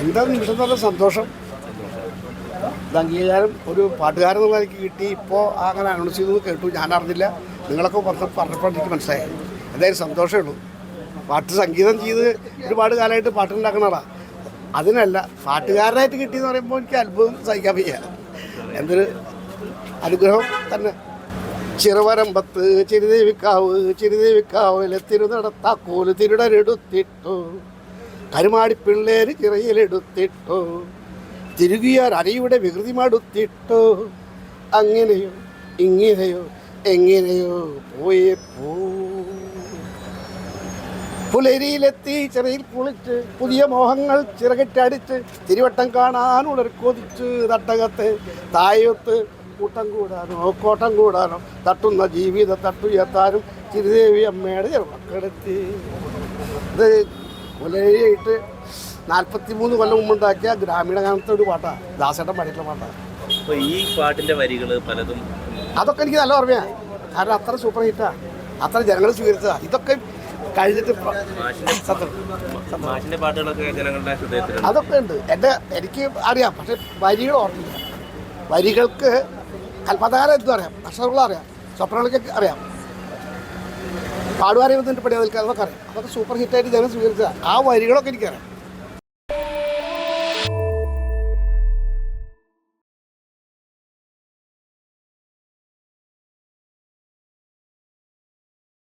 എന്താ നിമിഷം നല്ല സന്തോഷം. അംഗീകാരം ഒരു പാട്ടുകാരൻ എന്നുള്ള എനിക്ക് കിട്ടി. ഇപ്പോൾ അങ്ങനെ അനൗൺസ് ചെയ്തു കേട്ടു. ഞാൻ അറിഞ്ഞില്ല. നിങ്ങളൊക്കെ പറഞ്ഞ പറഞ്ഞപ്പോൾ മനസ്സിലായി എന്തായാലും സന്തോഷമേ ഉള്ളൂ. പാട്ട് സംഗീതം ചെയ്ത് ഒരുപാട് കാലമായിട്ട് പാട്ടുണ്ടാക്കണതാ അതിനല്ല പാട്ടുകാരനായിട്ട് കിട്ടിയെന്ന് പറയുമ്പോൾ എനിക്ക് അത്ഭുതം സഹിക്കാൻ വയ്യ. എന്തൊരു അനുഗ്രഹം തന്നെ. ചിറവരമ്പത്ത് ചിരുദേവിക്കാവ് ചിരുദേവിക്കാവിലെ തിരുനടത്താക്കോൽ തിരുടരെടുത്തിട്ടു. കരുമാടി പിള്ളേര് ചിറയിലെടുത്തിട്ടോ. തിരുകിയാർ അരയുടെ വികൃതി മടുത്തിട്ടോ. അങ്ങനെയോ ഇങ്ങനെയോ എങ്ങനെയോ പോയേ പോ. പുലരിയിലെത്തി ചിറയിൽ കുളിച്ച് പുതിയ മോഹങ്ങൾ ചിറകിട്ടടിച്ച് തിരുവട്ടം കാണാനുള്ളൊരു കൊതിച്ച് തട്ടകത്ത് തായൊത്ത് കൂട്ടം കൂടാനോ കോട്ടം കൂടാനോ തട്ടുന്ന ജീവിത തട്ടുയർത്താനും തിരുദേവി അമ്മയുടെ ചെറുമക്കളെത്തി. ഇത് പുലരിയായിട്ട് നാൽപ്പത്തി മൂന്ന് കൊല്ലം മുമ്പുണ്ടാക്കിയ ഗ്രാമീണ ഗാനത്തെ ഒരു പാട്ടാണ് ദാസേട്ടൻ പാടിയിട്ടുള്ള പാട്ടാണ് ഈ പാട്ടിന്റെ വരികൾ പലതും അതൊക്കെ എനിക്ക് നല്ല ഓർമ്മയാണ് കാരണം അത്ര സൂപ്പർ ഹിറ്റാണ് അത്ര ജനങ്ങൾ സ്വീകരിച്ചതാണ് ഇതൊക്കെ കഴിഞ്ഞിട്ട് മാഷിന്റെ പാട്ടുകളൊക്കെ ജനങ്ങളുടെ അതൊക്കെ ഉണ്ട്. എന്റെ എനിക്ക് അറിയാം. പക്ഷെ വരികൾ ഓർമ്മയില്ല. വരികൾക്ക് കൽപ്പതാരം എന്തും അറിയാം. അക്ഷരങ്ങളും അറിയാം. സ്വപ്നങ്ങൾക്ക് അറിയാം. പാടുവാരെ പടി അതൊക്കെ അറിയാം. അതൊക്കെ സൂപ്പർ ഹിറ്റായിട്ട് ജനം സ്വീകരിച്ചതാണ് ആ വരികളൊക്കെ എനിക്കറിയാം.